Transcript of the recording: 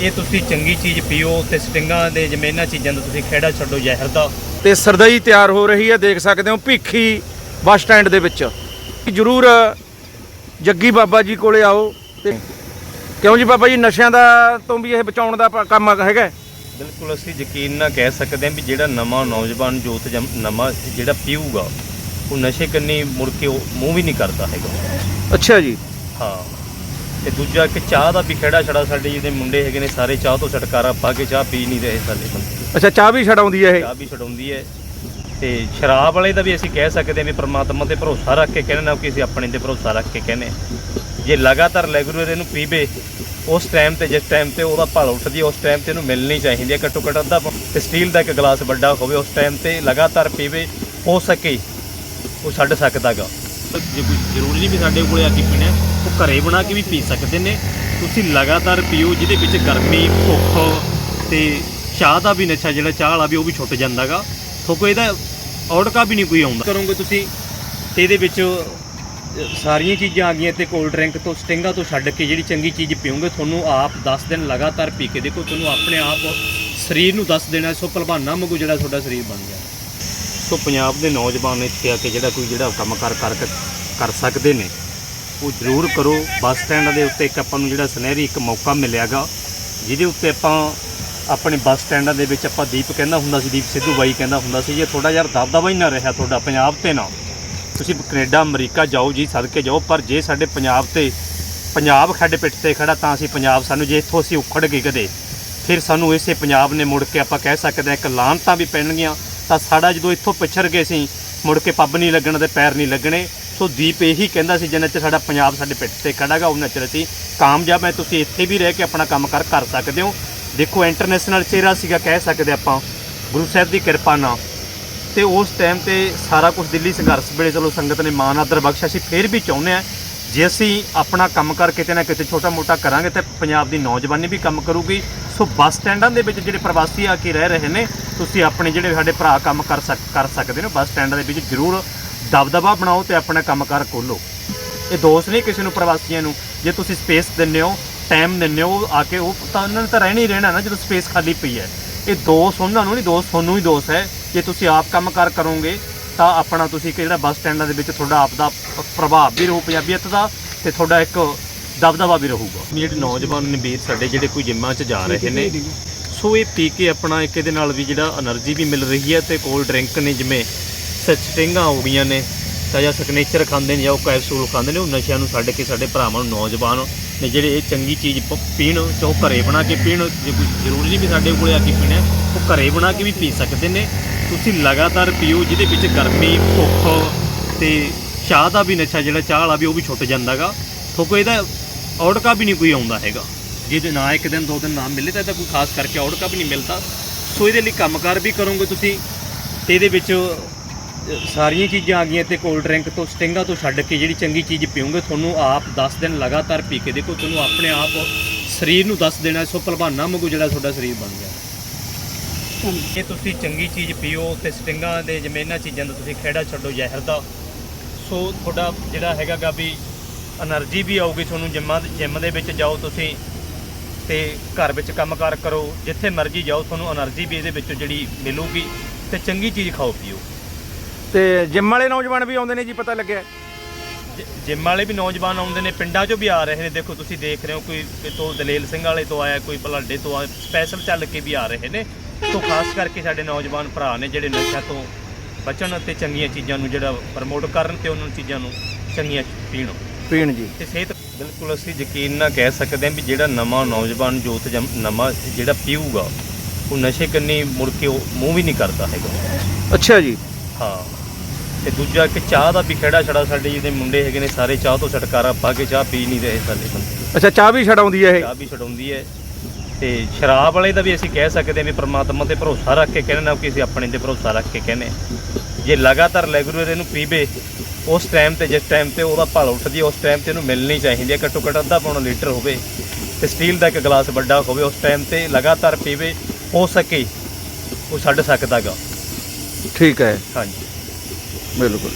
ਇਹ ਤੁਸੀਂ ਚੰਗੀ ਚੀਜ਼ ਪੀਓ ਤੇ ਸਟਿੰਗਾਂ ਦੇ ਜਿਵੇਂ ਇਹਨਾਂ ਚੀਜ਼ਾਂ ਦਾ ਤੁਸੀਂ ਖਹਿੜਾ ਛੱਡੋ ਜ਼ਹਿਰ ਦਾ। ਤੇ ਸਰਦਈ ਤਿਆਰ ਹੋ ਰਹੀ ਹੈ ਦੇਖ ਸਕਦੇ ਹੋ ਭੀਖੀ ਬੱਸ ਸਟੈਂਡ ਦੇ ਵਿੱਚ। ਜਰੂਰ ਜੱਗੀ ਬਾਬਾ ਜੀ ਕੋਲੇ ਆਓ ਤੇ ਕਿਉਂ ਜੀ ਬਾਬਾ ਜੀ ਨਸ਼ਿਆਂ ਦਾ ਤੋਂ ਵੀ ਇਹ ਬਚਾਉਣ ਦਾ ਕੰਮ ਹੈਗਾ ਬਿਲਕੁਲ ਅਸੀਂ ਯਕੀਨ ਨਾਲ ਕਹਿ ਸਕਦੇ ਹਾਂ ਵੀ ਜਿਹੜਾ ਨਵਾਂ ਨੌਜਵਾਨ ਜੋਤ ਨਵਾਂ ਜਿਹੜਾ ਪੀਊਗਾ ਉਹ ਨਸ਼ੇ ਕੰਨੀ ਮੁੜ ਕੇ ਮੂੰਹ ਵੀ ਨਹੀਂ ਕਰਦਾ ਹੈਗਾ। ਅੱਛਾ ਜੀ। ਹਾਂ। ਤੇ ਦੂਜਾ ਕਿ ਚਾਹ ਦਾ ਵੀ ਖਹਿੜਾ ਛੜਾ ਸਾਡੇ ਜਿਹਦੇ ਮੁੰਡੇ ਹੈਗੇ ਨੇ ਸਾਰੇ ਚਾਹ ਤੋਂ ਛਟਕਾਰਾ ਪਾ ਕੇ ਚਾਹ ਪੀ ਨਹੀਂ ਰਹੇ ਸਾਡੇ ਬੰਦੇ ਅੱਛਾ ਚਾਹ ਵੀ ਛਡਾਉਂਦੀ ਹੈ ਇਹ? ਚਾਹ ਵੀ ਛਡਾਉਂਦੀ ਹੈ। ਤੇ ਸ਼ਰਾਬ ਵਾਲੇ ਦਾ ਵੀ ਅਸੀਂ ਕਹਿ ਸਕਦੇ ਹਾਂ ਵੀ ਪ੍ਰਮਾਤਮਾ ਤੇ ਭਰੋਸਾ ਰੱਖ ਕੇ ਕਹਿੰਦੇ ਨਾ ਕਿ ਅਸੀਂ ਆਪਣੇ ਤੇ ਭਰੋਸਾ ਰੱਖ ਕੇ ਕਹਿੰਦੇ। ਜੇ ਲਗਾਤਾਰ ਰੈਗੂਲਰ ਇਹਨੂੰ ਪੀਵੇ ਉਸ ਟਾਈਮ ਤੇ ਜਿਸ ਟਾਈਮ ਤੇ ਉਹਦਾ ਭਾਲ ਉੱਠਦੀ ਉਸ ਟਾਈਮ ਤੇ ਇਹਨੂੰ ਮਿਲਣੀ ਚਾਹੀਦੀ ਹੈ। ਘੱਟੋ ਘੱਟ ਅੱਧਾ ਤੇ ਸਟੀਲ ਦਾ ਇੱਕ ਗਲਾਸ ਵੱਡਾ ਹੋਵੇ ਉਸ ਟਾਈਮ ਤੇ ਲਗਾਤਾਰ ਪੀਵੇ ਹੋ ਸਕੇ ਉਹ ਛੱਡ ਸਕਦਾਗਾ ਜੇ ਕੋਈ ਜ਼ਰੂਰੀ ਨਹੀਂ ਵੀ ਸਾਡੇ ਕੋਲੇ ਆ ਕੇ ਪੀਣਾ ਉਹ ਘਰੇ ਬਣਾ ਕੇ ਵੀ ਪੀ ਸਕਦੇ ਨੇ। ਤੁਸੀਂ ਲਗਾਤਾਰ ਪੀਓ, ਜਿਹਦੇ ਵਿੱਚ ਗਰਮੀ, ਭੁੱਖ ਤੇ ਚਾਹ ਦਾ ਵੀ ਨਸ਼ਾ ਜਿਹੜਾ ਚਾਹ ਵਾਲਾ ਵੀ ਉਹ ਵੀ ਛੁੱਟ ਜਾਂਦਾਗਾ। ਤੁਹਾਨੂੰ ਇਹਦਾ ਔੜਕਾ ਵੀ ਨਹੀਂ ਕੋਈ ਆਉਂਦਾ। ਕਰੋਗੇ ਤੁਸੀਂ, ਤੇ ਇਹਦੇ ਵਿੱਚ ਸਾਰੀਆਂ ਚੀਜ਼ਾਂ ਆ ਗਈਆਂ ਤੇ ਕੋਲਡ ਡਰਿੰਕ ਤੋਂ, ਸਟਿੰਗਾਂ ਤੋਂ ਛੱਡ ਕੇ ਜਿਹੜੀ ਚੰਗੀ ਚੀਜ਼ ਪੀਓਗੇ, ਤੁਹਾਨੂੰ ਆਪ 10 ਦਿਨ ਲਗਾਤਾਰ ਪੀ ਕੇ ਦੇਖੋ, ਤੁਹਾਨੂੰ ਆਪਣੇ ਆਪ ਸਰੀਰ ਨੂੰ ਦੱਸ ਦੇਣਾ, ਸੋ ਭਲਵਾਨਾ ਵਾਂਗੂ ਜਿਹੜਾ ਤੁਹਾਡਾ ਸਰੀਰ ਬਣ ਗਿਆ। ਸੋ ਪੰਜਾਬ ਦੇ ਨੌਜਵਾਨ ਇੱਥੇ ਆ ਕੇ ਜਿਹੜਾ ਕੋਈ ਜਿਹੜਾ ਕੰਮ ਕਰ ਕਰ ਕਰ ਸਕਦੇ ਨੇ, ਉਹ ਜ਼ਰੂਰ ਕਰੋ। ਬੱਸ ਸਟੈਂਡ ਦੇ ਉੱਤੇ ਇੱਕ ਆਪਾਂ ਨੂੰ ਜਿਹੜਾ ਸੁਨਹਿਰੀ ਇੱਕ ਮੌਕਾ ਮਿਲਿਆਗਾ, ਜਿਹਦੇ ਉੱਤੇ ਆਪਾਂ ਆਪਣੇ ਬੱਸ ਸਟੈਂਡਾਂ ਦੇ ਵਿੱਚ ਆਪਾਂ ਦੀਪ ਕਹਿੰਦਾ ਹੁੰਦਾ ਸੀ, ਦੀਪ ਸਿੱਧੂ ਬਾਈ ਕਹਿੰਦਾ ਹੁੰਦਾ ਸੀ, ਜੇ ਥੋੜਾ ਯਾਰ ਦਬਦਬਾ ਹੀ ਨਾ ਰਿਹਾ ਤੁਹਾਡਾ ਪੰਜਾਬ ਤੇ ਨਾ। ਤੁਸੀਂ ਕੈਨੇਡਾ, ਅਮਰੀਕਾ ਜਾਓ ਜੀ, ਸਦਕੇ ਜਾਓ, ਪਰ ਜੇ ਸਾਡੇ ਪੰਜਾਬ ਤੇ, ਪੰਜਾਬ ਸਾਡੇ ਪਿੱਠ ਤੇ ਖੜਾ, ਤਾਂ ਅਸੀਂ ਪੰਜਾਬ ਸਾਨੂੰ, ਜੇ ਇੱਥੋਂ ਅਸੀਂ ਉਖੜ ਗਏ ਕਦੇ, ਫਿਰ ਸਾਨੂੰ ਇਸੇ ਪੰਜਾਬ ਨੇ ਮੁੜ ਕੇ ਆਪਾਂ ਕਹਿ ਸਕਦੇ ਹਾਂ ਇੱਕ ਲਾਹਨਤਾਂ ਵੀ ਪੈਣਗੀਆਂ। ਤਾਂ ਸਾਡਾ ਜਦੋਂ ਇੱਥੋਂ ਪਿਛੜ ਗਏ ਸੀ, ਮੁੜ ਕੇ ਪੱਬ ਨਹੀਂ ਲੱਗਣ ਤੇ ਪੈਰ ਨਹੀਂ ਲੱਗਣੇ। ਸੋ ਦੀਪ ਇਹੀ ਕਹਿੰਦਾ ਸੀ, ਜਿੰਨਾ ਚਿਰ ਸਾਡਾ ਪੰਜਾਬ ਸਾਡੇ ਪਿੱਠ ਤੇ ਖੜਾਗਾ ਉਹਨਾਂ ਚਿਰ ਅਸੀਂ ਕਾਮਯਾਬ ਹੈ। ਤੁਸੀਂ ਇੱਥੇ ਵੀ ਰਹਿ ਕੇ ਆਪਣਾ ਕੰਮ ਕਰ ਕਰ ਸਕਦੇ ਹੋ। ਦੇਖੋ ਇੰਟਰਨੈਸ਼ਨਲ ਚਿਹਰਾ ਸੀਗਾ, ਕਹਿ ਸਕਦੇ ਆਪਾਂ। ਗੁਰੂ ਸਾਹਿਬ ਦੀ ਕਿਰਪਾ ਨਾਲ। ਤੇ ਉਸ ਟਾਈਮ ਤੇ ਸਾਰਾ ਕੁਝ ਦਿੱਲੀ ਸੰਘਰਸ਼ ਵੇਲੇ, ਚਲੋ ਸੰਗਤ ਨੇ ਮਾਨ ਆਦਰ ਬਖਸ਼ਿਆ ਸੀ, ਫਿਰ ਵੀ ਚਾਹੁੰਦੇ ਆ ਜੇ ਅਸੀਂ ਆਪਣਾ ਕੰਮ ਕਰ ਕਿਤੇ ਨਾ ਕਿਤੇ ਛੋਟਾ ਮੋਟਾ ਕਰਾਂਗੇ, ਤੇ ਪੰਜਾਬ ਦੀ ਨੌਜਵਾਨੀ ਵੀ ਕੰਮ ਕਰੂਗੀ। ਸੋ ਬੱਸ ਸਟੈਂਡਾਂ ਦੇ ਵਿੱਚ ਜਿਹੜੇ ਪ੍ਰਵਾਸੀ ਆ ਕੇ ਰਹਿ ਰਹੇ ਨੇ ਤੁਸੀਂ ਆਪਣੇ ਜਿਹੜੇ ਸਾਡੇ ਭਰਾ ਕੰਮ ਕਰ ਸਕ, ਕਰ ਸਕਦੇ ਨੇ, ਬੱਸ ਸਟੈਂਡਾਂ ਦੇ ਵਿੱਚ ਜ਼ਰੂਰ ਦਬਦਬਾ ਬਣਾਓ ਤੇ ਆਪਣਾ ਕੰਮਕਾਰ ਖੋਲੋ ਇਹ ਦੋਸ਼ ਨਹੀਂ ਕਿਸੇ ਨੂੰ ਪ੍ਰਵਾਸੀਆਂ ਨੂੰ, ਜੇ ਤੁਸੀਂ ਸਪੇਸ ਦਿੰਦੇ ਹੋ, ਟਾਈਮ ਦਿੰਦੇ ਹੋ ਆ ਕੇ ਉਹ ਤਾਂ ਉਹਨਾਂ ਨੇ ਤਾਂ ਰਹਿਣਾ ਹੀ ਰਹਿਣਾ ਨਾ, ਜਦੋਂ ਸਪੇਸ ਖਾਲੀ ਪਈ ਹੈ। ਇਹ ਦੋਸ਼ ਉਹਨਾਂ ਨੂੰ ਨਹੀਂ, ਦੋਸ਼ ਤੁਹਾਨੂੰ ਹੀ ਦੋਸ਼ ਹੈ। ਜੇ ਤੁਸੀਂ ਆਪ ਕੰਮਕਾਰ ਕਰੋਗੇ, ਤਾਂ ਆਪਣਾ ਤੁਸੀਂ ਇੱਕ ਜਿਹੜਾ ਬੱਸ ਸਟੈਂਡਾਂ ਦੇ ਵਿੱਚ ਤੁਹਾਡਾ ਆਪ ਦਾ ਪ੍ਰਭਾਵ ਵੀ ਰਹੂ, ਪੰਜਾਬੀਅਤ ਦਾ, ਤੇ ਤੁਹਾਡਾ ਇੱਕ ਦਬਦਬਾ ਵੀ ਰਹੂਗਾ। ਜਿਹੜੇ ਨੌਜਵਾਨ ਨੇ ਵੀਰ ਸਾਡੇ ਜਿਹੜੇ ਕੋਈ ਜਿੰਮਾਂ 'ਚ ਜਾ ਰਹੇ ਨੇ ਸੋ ਇਹ ਪੀ ਕੇ ਆਪਣਾ ਇੱਕ ਇਹਦੇ ਨਾਲ ਵੀ ਜਿਹੜਾ એનર્ਜੀ ਵੀ ਮਿਲ ਰਹੀ ਹੈ ਤੇ ਕੋਲ ਡਰਿੰਕ ਨੇ ਜਿਵੇਂ ਸਚਟਿੰਗਾਂ ਹੋ ਗਈਆਂ ਨੇ ਤਾਂ ਜਾਂ ਸਿਗਨੇਚਰ ਖਾਂਦੇ ਨੇ ਜਾਂ ਉਹ ਕੈਪਸੂਲ ਖਾਂਦੇ ਨੇ, ਉਹ ਨਸ਼ਿਆਂ ਨੂੰ ਛੱਡ ਕੇ ਸਾਡੇ ਭਰਾਵਾਂ ਨੂੰ, ਨੌਜਵਾਨ ਨੇ ਜਿਹੜੇ ਇਹ ਚੰਗੀ ਚੀਜ਼ ਪੀਣ, ਚਾਹੋ ਘਰੇ ਬਣਾ ਕੇ ਪੀਣ, ਜੇ ਕੋਈ ਜ਼ਰੂਰੀ ਨਹੀਂ ਵੀ ਸਾਡੇ ਕੋਲੇ ਆ ਕੇ ਪੀਣਾ, ਉਹ ਘਰੇ ਬਣਾ ਕੇ ਵੀ ਪੀ ਸਕਦੇ ਨੇ। ਤੁਸੀਂ ਲਗਾਤਾਰ ਪੀਓ, ਜਿਹਦੇ ਵਿੱਚ ਗਰਮੀ, ਭੁੱਖ ਤੇ ਚਾਹ ਦਾ ਵੀ ਨਸ਼ਾ ਜਿਹੜਾ ਚਾਹ ਵਾਲਾ ਵੀ ਉਹ ਵੀ ਛੁੱਟ ਜਾਂਦਾਗਾ। ਥੋਕੋ ਇਹਦਾ ਔੜਕਾ ਵੀ ਨਹੀਂ ਕੋਈ ਆਉਂਦਾ ਹੈਗਾ। ਜਿਹਦੇ ਜੇ ਨਾ ਇੱਕ ਦਿਨ ਦੋ ਦਿਨ ਨਾ ਮਿਲੇ ਤਾਂ ਇਹਦਾ ਕੋਈ ਖਾਸ ਕਰਕੇ ਆਊਟਕਮ ਨਹੀਂ ਮਿਲਦਾ। ਸੋ ਇਹਦੇ ਲਈ ਕੰਮਕਾਰ ਵੀ ਕਰੋਗੇ ਤੁਸੀਂ। ਤੇ ਇਹਦੇ ਵਿੱਚ ਸਾਰੀਆਂ ਚੀਜ਼ਾਂ ਆ ਗਈਆਂ ਤੇ ਕੋਲਡ ਡਰਿੰਕ ਤੋਂ ਸਟਿੰਗਾ ਤੋਂ ਛੱਡ ਕੇ ਜਿਹੜੀ ਚੰਗੀ ਚੀਜ਼ ਪੀਓਗੇ ਤੁਹਾਨੂੰ ਆਪ 10 ਦਿਨ ਲਗਾਤਾਰ ਪੀ ਕੇ ਦੇਖੋ ਤੁਹਾਨੂੰ ਆਪਣੇ ਆਪ ਸਰੀਰ ਨੂੰ ਦੱਸ ਦੇਣਾ ਸੋ ਭਲਵਾਨਾ ਵਾਂਗੂ ਜਿਹੜਾ ਤੁਹਾਡਾ ਸਰੀਰ ਬਣ ਗਿਆ। ਜੇ ਤੁਸੀਂ ਚੰਗੀ ਚੀਜ਼ ਪੀਓ ਤੇ ਸਟਿੰਗਾ ਦੇ ਜਿਵੇਂ ਇਹਨਾਂ ਚੀਜ਼ਾਂ ਦਾ ਤੁਸੀਂ ਖੇੜਾ ਛੱਡੋ ਜ਼ਹਿਰ ਦਾ ਸੋ ਤੁਹਾਡਾ ਜਿਹੜਾ ਹੈਗਾ ਗਾ ਵੀ એનર્ਜੀ ਵੀ ਆਊਗੀ ਤੁਹਾਨੂੰ ਜਿੰਮਾਂ ਜਿੰਮ ਦੇ ਵਿੱਚ ਜਾਓ ਤੁਸੀਂ। ਤੇ ਘਰ ਵਿੱਚ ਕੰਮ ਕਾਰ ਕਰੋ ਜਿੱਥੇ ਮਰਜ਼ੀ ਜਾਓ ਤੁਹਾਨੂੰ એનર્ਜੀ ਵੀ ਇਹਦੇ ਵਿੱਚੋਂ ਜਿਹੜੀ ਮਿਲੂਗੀ ਤੇ ਚੰਗੀ ਚੀਜ਼ ਖਾਓ ਪੀਓ। ਤੇ ਜਿੰਮ ਵਾਲੇ ਨੌਜਵਾਨ ਵੀ ਆਉਂਦੇ ਨੇ ਜੀ ਪਤਾ ਲੱਗਿਆ? ਜ- ਜਿਮ ਵਾਲੇ ਵੀ ਨੌਜਵਾਨ ਆਉਂਦੇ ਨੇ ਪਿੰਡਾਂ 'ਚੋਂ ਵੀ ਆ ਰਹੇ ਨੇ। ਦੇਖੋ ਤੁਸੀਂ ਦੇਖ ਰਹੇ ਹੋ ਕੋਈ ਤੋਂ ਦਲੇਲ ਸਿੰਘ ਵਾਲੇ ਤੋਂ ਆਇਆ ਕੋਈ ਭਲਾਡੇ ਤੋਂ ਆਇਆ ਸਪੈਸ਼ਲ ਚੱਲ ਕੇ ਵੀ ਆ ਰਹੇ ਨੇ। ਸੋ ਖਾਸ ਕਰਕੇ ਸਾਡੇ ਨੌਜਵਾਨ ਭਰਾ ਨੇ ਜਿਹੜੇ ਨਸ਼ਾ ਤੋਂ ਬਚਣ ਅਤੇ ਚੰਗੀਆਂ ਚੀਜ਼ਾਂ ਨੂੰ ਜਿਹੜਾ ਪ੍ਰਮੋਟ ਕਰਨ ਤੇ ਉਹਨਾਂ ਚੀਜ਼ਾਂ ਨੂੰ ਚੰਗੀਆਂ ਪੀਣ। ਪੀਣ ਜੀ। ਤੇ ਸਿਹਤ ਬਿਲਕੁਲ ਅਸੀਂ ਯਕੀਨ ਨਾਲ ਕਹਿ ਸਕਦੇ ਹਾਂ ਵੀ ਜਿਹੜਾ ਨਵਾਂ ਨੌਜਵਾਨ ਜੋਤ ਜਮ ਨਵਾਂ ਜਿਹੜਾ ਪੀਊਗਾ ਉਹ ਨਸ਼ੇ ਕੰਨੀ ਮੁੜ ਕੇ ਉਹ ਮੂੰਹ ਵੀ ਨਹੀਂ ਕਰਦਾ ਹੈਗਾ। ਅੱਛਾ ਜੀ। ਹਾਂ। ਤੇ ਦੂਜਾ ਕਿ ਚਾਹ ਦਾ ਵੀ ਖਹਿੜਾ ਛੜਾ ਸਾਡੇ ਜਿਹਦੇ ਮੁੰਡੇ ਹੈਗੇ ਨੇ ਸਾਰੇ ਚਾਹ ਤੋਂ ਛਟਕਾਰਾ ਪਾ ਕੇ ਚਾਹ ਪੀ ਨਹੀਂ ਰਹੇ ਸਾਡੇ ਬੰਦੇ। ਅੱਛਾ ਚਾਹ ਵੀ ਛਡਾਉਂਦੀ ਹੈ ਇਹ? ਚਾਹ ਵੀ ਛਡਾਉਂਦੀ ਹੈ। ਤੇ ਸ਼ਰਾਬ ਵਾਲੇ ਦਾ ਵੀ ਅਸੀਂ ਕਹਿ ਸਕਦੇ ਹਾਂ ਵੀ ਪ੍ਰਮਾਤਮਾ ਤੇ ਭਰੋਸਾ ਰੱਖ ਕੇ ਕਹਿੰਦੇ ਨਾ ਕਿ ਅਸੀਂ ਆਪਣੇ ਤੇ ਭਰੋਸਾ ਰੱਖ ਕੇ ਕਹਿੰਦੇ। ਜੇ ਲਗਾਤਾਰ ਰੈਗੂਲਰ ਇਹਨੂੰ ਪੀਵੇ ਉਸ ਟਾਈਮ ਤੇ ਜਿਸ ਟਾਈਮ ਤੇ ਉਹਦਾ ਭਾਲ ਉੱਠਦੀ ਉਸ ਟਾਈਮ ਤੇ ਇਹਨੂੰ ਮਿਲਣੀ ਚਾਹੀਦੀ ਹੈ। ਘੱਟੋ ਘੱਟ ਅੱਧਾ ਪੌਣਾ ਲੀਟਰ ਹੋਵੇ ਤੇ ਸਟੀਲ ਦਾ ਇੱਕ ਗਲਾਸ ਵੱਡਾ ਹੋਵੇ ਉਸ ਟਾਈਮ ਤੇ ਲਗਾਤਾਰ ਪੀਵੇ ਹੋ ਸਕੇ ਉਹ ਛੱਡ ਸਕਦਾਗਾ। ਠੀਕ ਹੈ। ਹਾਂਜੀ। ਬਿਲਕੁਲ।